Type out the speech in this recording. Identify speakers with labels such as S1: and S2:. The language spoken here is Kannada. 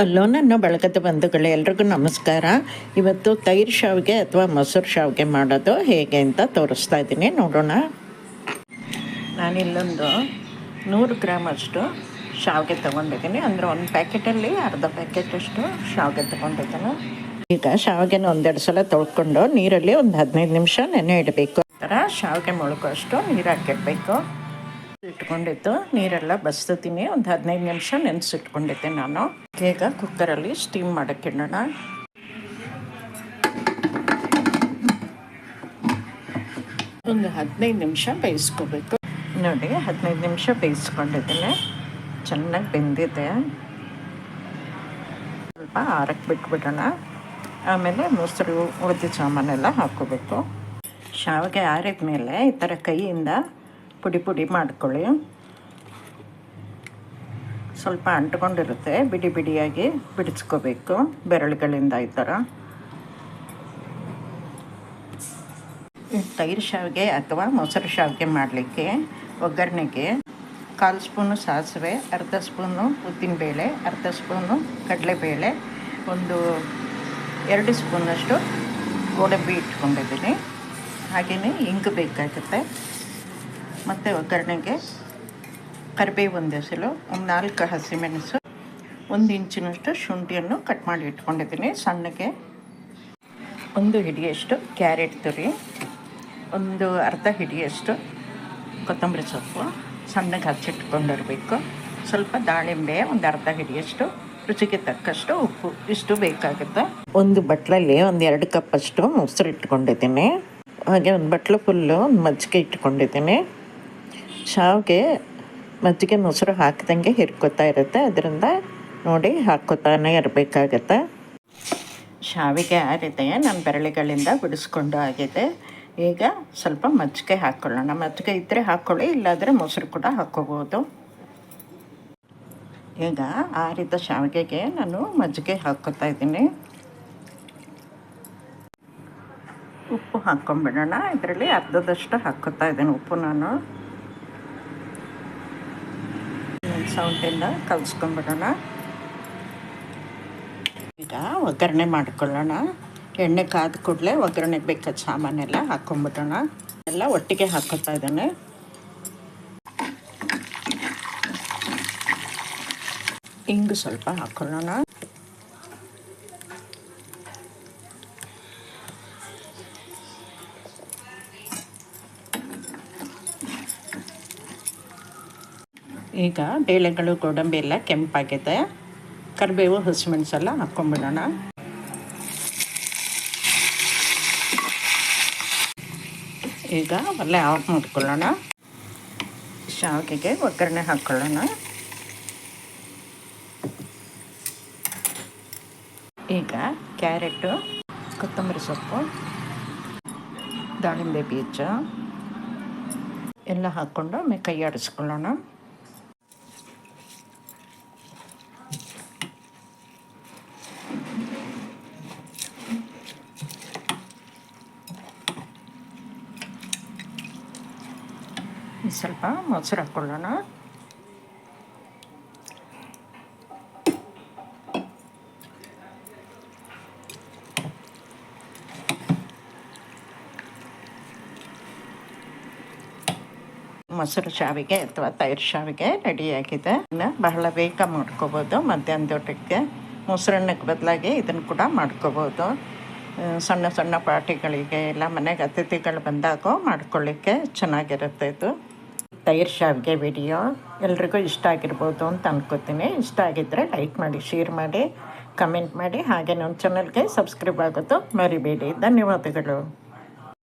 S1: ಅಲ್ಲೋ ನನ್ನ ಬಳಗದ ಬಂಧುಗಳು ಎಲ್ರಿಗೂ ನಮಸ್ಕಾರ. ಇವತ್ತು ತೈರು ಶಾವಿಗೆ ಅಥವಾ ಮೊಸರು ಶಾವಿಗೆ ಮಾಡೋದು ಹೇಗೆ ಅಂತ ತೋರಿಸ್ತಾ ಇದ್ದೀನಿ. ನೋಡೋಣ. ನಾನಿಲ್ಲೊಂದು ನೂರು ಗ್ರಾಮ್ ಅಷ್ಟು ಶಾವಿಗೆ ತೊಗೊಂಡಿದ್ದೀನಿ. ಅಂದರೆ ಒಂದು ಪ್ಯಾಕೆಟಲ್ಲಿ ಅರ್ಧ ಪ್ಯಾಕೆಟಷ್ಟು ಶಾವಿಗೆ ತೊಗೊಂಡಿದ್ದೀನಿ. ಈಗ ಶಾವಿಗೆನ ಒಂದೆರಡು ಸಲ ತೊಳ್ಕೊಂಡು ನೀರಲ್ಲಿ ಒಂದು ಹದಿನೈದು ನಿಮಿಷ ನೆನೆ ಇಡಬೇಕು. ಆ ಥರ ಶಾವಿಗೆ ಮುಳುಗೋಷ್ಟು ನೀರು ಹಾಕಿಡಬೇಕು. ಇಟ್ಕೊಂಡಿದ್ದು ನೀರೆಲ್ಲ ಬಸ್ತೀನಿ ಒಂದು ಹದಿನೈದು ನಿಮಿಷ ನೆನೆಸಿಟ್ಕೊಂಡಿದ್ದೆ ನಾನು. ಈಗ ಕುಕ್ಕರಲ್ಲಿ ಸ್ಟೀಮ್ ಮಾಡೋಕ್ಕೆ ಇಡೋಣ. ಒಂದು ಹದಿನೈದು ನಿಮಿಷ ಬೇಯಿಸ್ಕೋಬೇಕು. ನೋಡಿ, ಹದಿನೈದು ನಿಮಿಷ ಬೇಯಿಸ್ಕೊಂಡಿದ್ದೀನಿ. ಚೆನ್ನಾಗಿ ಬೆಂದಿದೆ. ಸ್ವಲ್ಪ ಆರಕ್ಕೆ ಬಿಟ್ಬಿಡೋಣ. ಆಮೇಲೆ ಮೊಸರು ಉಳಿದ ಸಾಮಾನೆಲ್ಲ ಹಾಕೋಬೇಕು ಶಾವಿಗೆ ಆರಿದ ಮೇಲೆ ಈ ಥರ ಕೈಯಿಂದ ಪುಡಿ ಪುಡಿ ಮಾಡ್ಕೊಳ್ಳಿ. ಸ್ವಲ್ಪ ಅಂಟ್ಕೊಂಡಿರುತ್ತೆ, ಬಿಡಿ ಬಿಡಿಯಾಗಿ ಬಿಡಿಸ್ಕೋಬೇಕು, ಬೆರಳುಗಳಿಂದ ಈ ಥರ. ತೈರು ಶಾವಿಗೆ ಅಥವಾ ಮೊಸರು ಶಾವಿಗೆ ಮಾಡಲಿಕ್ಕೆ ಒಗ್ಗರಣೆಗೆ ಕಾಲು ಸ್ಪೂನು ಸಾಸಿವೆ, ಅರ್ಧ ಸ್ಪೂನು ಉದ್ದಿನಬೇಳೆ, ಅರ್ಧ ಸ್ಪೂನು ಕಡಲೆಬೇಳೆ, ಒಂದು ಎರಡು ಸ್ಪೂನಷ್ಟು ಗೋಡಂಬಿ ಇಟ್ಕೊಂಡಿದ್ದೀನಿ. ಹಾಗೆಯೇ ಇಂಗು ಬೇಕಾಗುತ್ತೆ. ಮತ್ತು ಒಗ್ಗರಣೆಗೆ ಕರಿಬೇವು ಒಂದು ಎಸಲು ಒಂದು ನಾಲ್ಕು ಹಸಿಮೆಣಸು ಒಂದು ಇಂಚಿನಷ್ಟು ಶುಂಠಿಯನ್ನು ಕಟ್ ಮಾಡಿ ಇಟ್ಕೊಂಡಿದ್ದೀನಿ. ಸಣ್ಣಗೆ ಒಂದು ಹಿಡಿಯಷ್ಟು ಕ್ಯಾರೆಟ್ ತುರಿ, ಒಂದು ಅರ್ಧ ಹಿಡಿಯಷ್ಟು ಕೊತ್ತಂಬರಿ ಸೊಪ್ಪು ಸಣ್ಣಗೆ ಹಚ್ಚಿಟ್ಕೊಂಡಿರಬೇಕು. ಸ್ವಲ್ಪ ದಾಳಿಂಬೆ, ಒಂದು ಅರ್ಧ ಹಿಡಿಯಷ್ಟು ರುಚಿಗೆ ತಕ್ಕಷ್ಟು ಉಪ್ಪು, ಇಷ್ಟು ಬೇಕಾಗುತ್ತೆ. ಒಂದು ಬಟ್ಲಲ್ಲಿ ಒಂದು ಎರಡು ಕಪ್ಪಷ್ಟು ಮೊಸರು ಇಟ್ಕೊಂಡಿದ್ದೀನಿ. ಹಾಗೆ ಒಂದು ಬಟ್ಲು ಫುಲ್ಲು ಒಂದು ಮಜ್ಜಿಗೆ ಇಟ್ಕೊಂಡಿದ್ದೀನಿ. ಶಾವಿಗೆ ಮಜ್ಜಿಗೆ ಮೊಸರು ಹಾಕಿದಂಗೆ ಹಿರ್ಕೋತಾ ಇರುತ್ತೆ. ಅದರಿಂದ ನೋಡಿ ಹಾಕ್ಕೋತಾನೆ ಇರಬೇಕಾಗತ್ತೆ. ಶಾವಿಗೆ ಆರಿದೆ ನನ್ನ ಬೆರಳಿಗಳಿಂದ ಬಿಡಿಸ್ಕೊಂಡು ಆಗಿದೆ. ಈಗ ಸ್ವಲ್ಪ ಮಜ್ಜಿಗೆ ಹಾಕ್ಕೊಳ್ಳೋಣ ಮಜ್ಜಿಗೆ ಇದ್ದರೆ ಹಾಕ್ಕೊಳ್ಳಿ ಇಲ್ಲಾದರೆ ಮೊಸರು ಕೂಡ ಹಾಕ್ಕೋಬೋದು. ಈಗ ಆರಿದ ಶಾವಿಗೆಗೆ ನಾನು ಮಜ್ಜಿಗೆ ಹಾಕೋತಾ ಇದ್ದೀನಿ. ಉಪ್ಪು ಹಾಕ್ಕೊಂಬಿಡೋಣ ಇದರಲ್ಲಿ ಅರ್ಧದಷ್ಟು ಹಾಕ್ಕೋತಾ ಇದ್ದೀನಿ ಉಪ್ಪು ನಾನು. ಸೌಂಟಿಂದ ಕಲಿಸ್ಕೊಂಬಿಡೋಣ ಈಗ ಒಗ್ಗರಣೆ ಮಾಡ್ಕೊಳ್ಳೋಣ. ಎಣ್ಣೆ ಕಾದ ಕೂಡಲೇ ಒಗ್ಗರಣೆಗೆ ಬೇಕಾದ ಸಾಮಾನೆಲ್ಲ ಹಾಕ್ಕೊಂಬಿಡೋಣ ಎಲ್ಲ ಒಟ್ಟಿಗೆ ಹಾಕೋತಾ ಇದ್ದಾನೆ. ಇಂಗು ಸ್ವಲ್ಪ ಹಾಕ್ಕೊಳ್ಳೋಣ ಈಗ ಬೇಳೆಗಳು, ಗೋಡಂಬಿ ಎಲ್ಲ ಕೆಂಪಾಗಿದೆ. ಕರಿಬೇವು ಹಸಿಮೆಣಸೆಲ್ಲ ಹಾಕ್ಕೊಂಬಿಡೋಣ ಈಗ ಒಲ್ಲೆ ಆಫ್ ಮಾಡ್ಕೊಳ್ಳೋಣ. ಶಾವಿಗೆಗೆ ಒಗ್ಗರಣೆ ಹಾಕ್ಕೊಳ್ಳೋಣ. ಈಗ ಕ್ಯಾರೆಟು, ಕೊತ್ತಂಬರಿ ಸೊಪ್ಪು, ದಾಳಿಂಬೆ ಬೀಜ ಎಲ್ಲ ಹಾಕ್ಕೊಂಡು ಕೈ ಆಡಿಸ್ಕೊಳ್ಳೋಣ ಸ್ವಲ್ಪ ಮೊಸರು ಹಾಕ್ಕೊಳ್ಳೋಣ ಮೊಸರು ಶಾವಿಗೆ ಅಥವಾ ತೈರು ಶಾವಿಗೆ ರೆಡಿಯಾಗಿದೆ ಇನ್ನು ಬಹಳ ಬೇಗ ಮಾಡ್ಕೋಬೋದು. ಮಧ್ಯಾಹ್ನದೊಟ್ಟಿಗೆ ಮೊಸರನ್ನಕ್ಕೆ ಬದಲಾಗಿ ಇದನ್ನು ಕೂಡ ಮಾಡ್ಕೋಬೋದು. ಸಣ್ಣ ಸಣ್ಣ ಪಾರ್ಟಿಗಳಿಗೆ ಎಲ್ಲ ಮನೆಗೆ ಅತಿಥಿಗಳು ಬಂದಾಗ ಮಾಡ್ಕೊಳ್ಳಿಕ್ಕೆ ಚೆನ್ನಾಗಿರುತ್ತೆ ಇದು. ತೈರು ಶಾವಿಗೆ ವಿಡಿಯೋ. ಎಲ್ರಿಗೂ ಇಷ್ಟ ಆಗಿರ್ಬೋದು ಅಂತ ಅನ್ಕೋತೀನಿ. ಇಷ್ಟ ಆಗಿದ್ದರೆ ಲೈಕ್ ಮಾಡಿ, ಶೇರ್ ಮಾಡಿ, ಕಮೆಂಟ್ ಮಾಡಿ. ಹಾಗೆ ನಮ್ಮ ಚಾನಲ್ಗೆ ಸಬ್ಸ್ಕ್ರೈಬ್ ಆಗೋದು ಮರಿಬೇಡಿ. ಧನ್ಯವಾದಗಳು.